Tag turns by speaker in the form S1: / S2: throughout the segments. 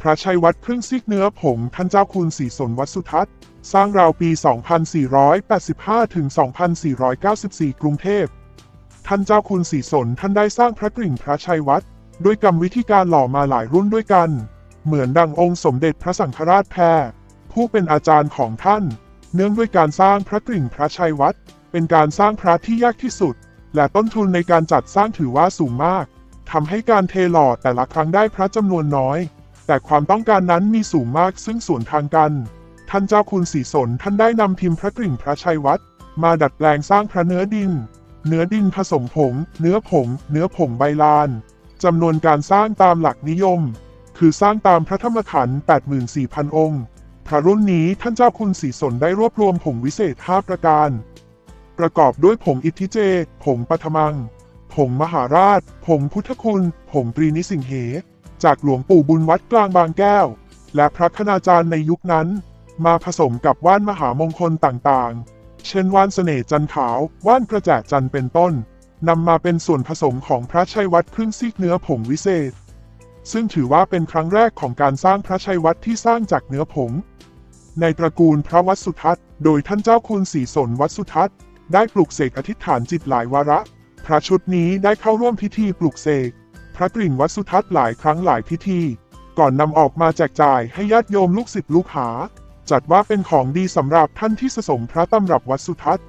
S1: พระชัยวัดครึ่งซีกเนื้อผงท่านเจ้าคุณศรีสนวัดสุทัศน์ สร้างราวปี 2485 ถึง 2494 กรุงเทพ ท่านเจ้าคุณศรีสนท่านได้สร้างพระกริ่งพระชัยวัดด้วยกรรมวิธีการหล่อมาหลายรุ่นด้วยกัน เหมือนดังองค์สมเด็จพระสังฆราชแพรผู้เป็นอาจารย์ของท่าน เนื่องด้วยการสร้างพระกริ่งพระชัยวัดเป็นการสร้างพระที่ยากที่สุด และต้นทุนในการจัดสร้างถือว่าสูงมากทำให้การเทหล่อแต่ละครั้งได้พระจำนวนน้อย แต่ความต้องการนั้นมีสูงมากซึ่งส่วนทางกัน ท่านเจ้าคุณศรีสนท่านได้นำพิมพ์พระกริ่งพระชัยวัดมาดัดแปลงสร้างพระเนื้อดิน เนื้อดินผสมผง เนื้อผง เนื้อผงใบลานจำนวนการสร้างตามหลักนิยม คือสร้างตามพระธรรมขันธ์84,000 องค์ พระรุ่นนี้ท่านเจ้าคุณศรีสนได้รวบรวมผงวิเศษ 5 ประการ ประกอบด้วยผงอิทธิเจ ผงปฐมัง ผงมหาราช ผงพุทธคุณ ผงตรีนิสิงเห จากหลวงปู่บุญวัดกลางบางแก้ว และพระคณาจารย์ในยุคนั้น มาผสมกับว่านมหามงคลต่างๆ เช่นว่านเสน่ห์จันขาว ว่านกระแจจันเป็นต้นนำมาเป็นส่วนผสมของพระชัยวัดครึ่งซีกเนื้อผงวิเศษ ซึ่งถือว่าเป็นครั้งแรกของการสร้างพระชัยวัดที่สร้างจากเนื้อผง ในตระกูลพระวัดสุทัศน์ โดยท่านเจ้าคุณศรีสนวัดสุทัศน์ ได้ปลุกเสกอธิษฐานจิตหลายวาระ พระชุดนี้ได้เข้าร่วมพิธีปลุกเสก พระกริ่นวัดสุทัศน์หลายครั้งหลายพิธี ก่อนนำออกมาแจกจ่ายให้ญาติโยมลูกศิษย์ลูกหา จัดว่าเป็นของดีสำหรับท่านที่สะสมพระตำรับวัดสุทัศน์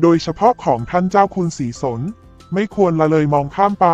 S1: โดยเฉพาะของท่านเจ้าคุณศรีสน ไม่ควรละเลยมองข้ามไป